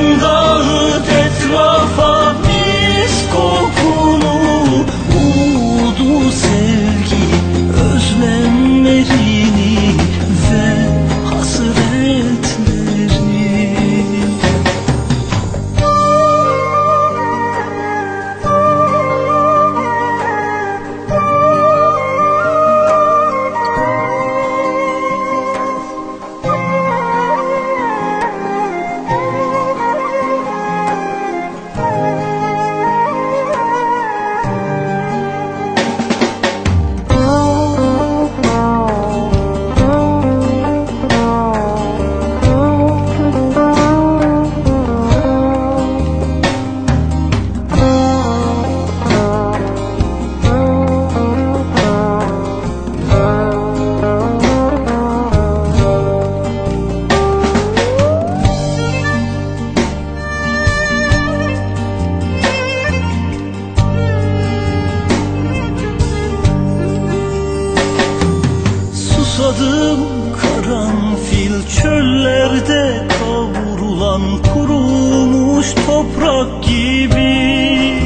and Adım karanfil çöllerde kavrulan kurumuş toprak gibi.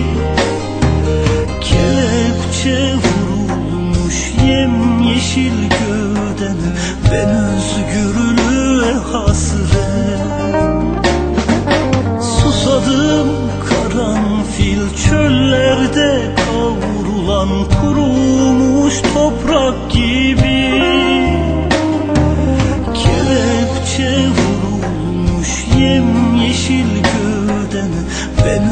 Kelepçe vurulmuş yemyeşil gövdene ben özgürlüğe hasret. Susadım karanfil çöllerde kavrulan kurumuş toprak gibi. been